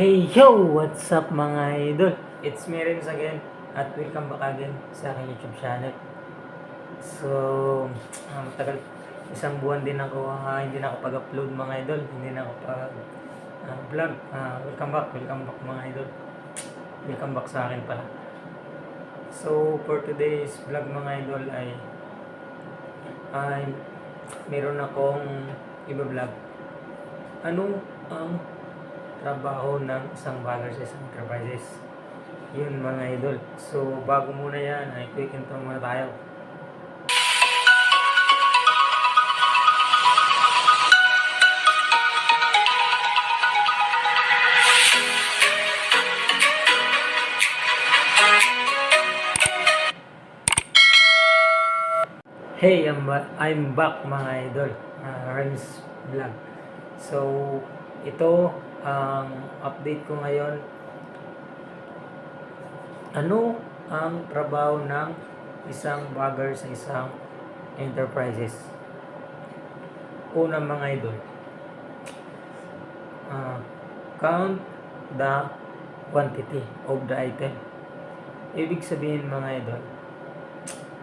Hey yo! What's up mga idol? It's me Rims again at welcome back again sa aking YouTube channel. So, ah, matagal isang buwan din ako ah, hindi na ako pag-upload mga idol. Hindi na ako pag ah. Ah, welcome back, welcome back mga idol. Welcome back sa akin pala. So, for today's vlog mga idol ay ay meron akong i-vlog. Ano ang trabaho ng isang vlogger sa isang enterprises. Yun mga idol. So, bago muna yan, ay quick intro muna tayo. Hey, I'm, I'm back mga idol. Uh, Renz Vlog. So, ito ang update ko ngayon. Ano ang trabaho ng isang vlogger sa isang enterprises? Una mga idol. ah, count the quantity of the item. Ibig sabihin mga idol,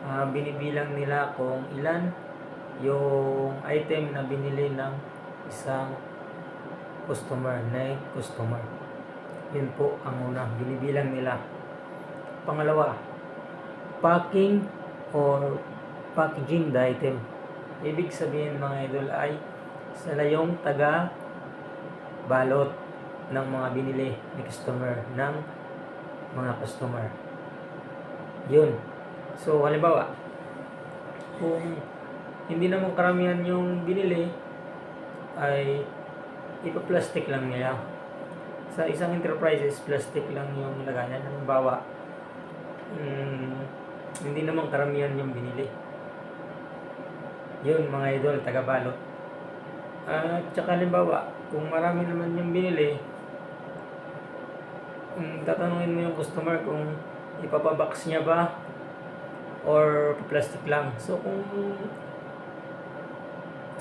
ah, binibilang nila kung ilan yung item na binili ng isang customer na customer. Yun po ang una, binibilang nila. Pangalawa, packing or packaging the item. Ibig sabihin mga idol ay sila yung taga balot ng mga binili ni customer ng mga customer. Yun. So, halimbawa, kung hindi naman karamihan yung binili, ay ipa-plastic lang nila. Sa isang enterprises, plastic lang yung lagayan. Halimbawa, mm, hindi naman karamihan yung binili. Yun, mga idol, taga-balot. At tsaka halimbawa, kung marami naman yung binili, mm, tatanungin mo yung customer kung ipapabox niya ba or plastic lang. So kung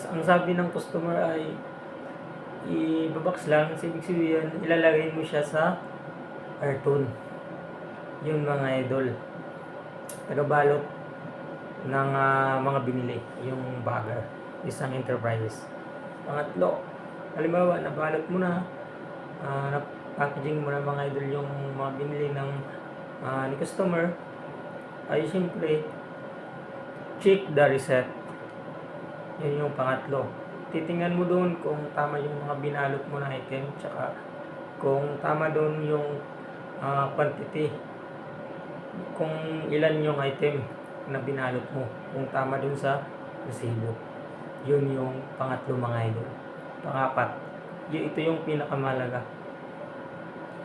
ang sabi ng customer ay i-box lang, so ibig sabihin ilalagay mo siya sa carton. Yung mga idol. Tagabalot ng ah, mga binili, yung bagger, isang enterprises. Pangatlo, halimbawa, nabalot mo na, ah, na packaging mo na mga idol yung mga binili ng ah, ni customer, ay siyempre, check the reset. Yun yung pangatlo. Titingnan mo doon kung tama yung mga binalot mo na item, tsaka kung tama doon yung ah, quantity. Kung ilan yung item na binalot mo. Kung tama doon sa resibo. Yun yung pangatlo mga idol. Pangapat, y- ito yung pinakamalaga.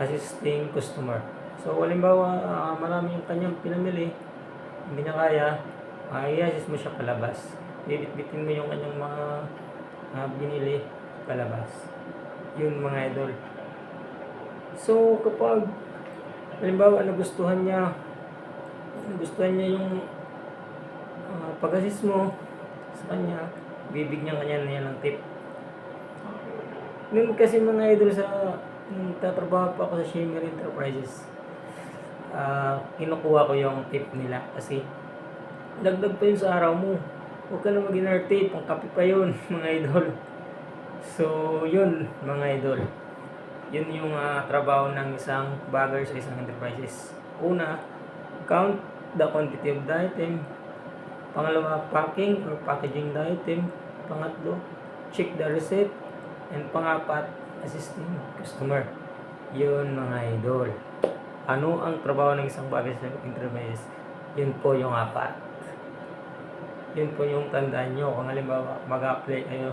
Assisting customer. So, halimbawa, ah, marami yung kanyang pinamili, hindi niya kaya, uh, i-assist mo siya palabas. Bibit-bitin mo yung kanyang mga ah, binili palabas. Yun mga idol. So, kapag halimbawa nagustuhan niya nagustuhan niya yung ah, pag-assist mo sa kanya, bibigyan kanya niya ng tip. Noon kasi mga idol sa nung tatrabaho pa ako sa Shimmer Enterprises, ah kinukuha ko yung tip nila kasi dagdag pa yun sa araw mo. Huwag ka na mag tip, ang kape pa yun, mga idol. So, yun, mga idol. Yun yung ah, trabaho ng isang bagger sa isang enterprises. Una, count the quantity of the item. Pangalawa, packing or packaging the item. Pangatlo, check the receipt. And pangapat, assisting customer. Yun mga idol. Ano ang trabaho ng isang bagay sa enterprise? Yun po yung apat. Yun po yung tandaan nyo. Kung halimbawa, mag-apply kayo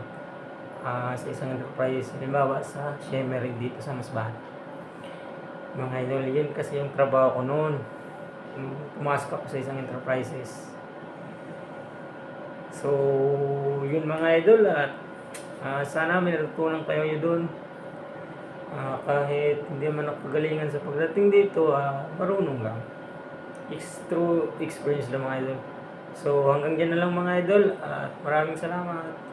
ah, sa isang enterprise, halimbawa sa Shemery dito sa Masbate. Mga idol, yun kasi yung trabaho ko noon. Pumasok ako sa isang enterprises. So, yun mga idol at ah, sana may natutunan kayo nyo dun. Ah, kahit hindi man ako kagalingan sa pagdating dito, ah, marunong lang. It's true experience lang mga idol. So hanggang dyan na lang mga idol at maraming salamat.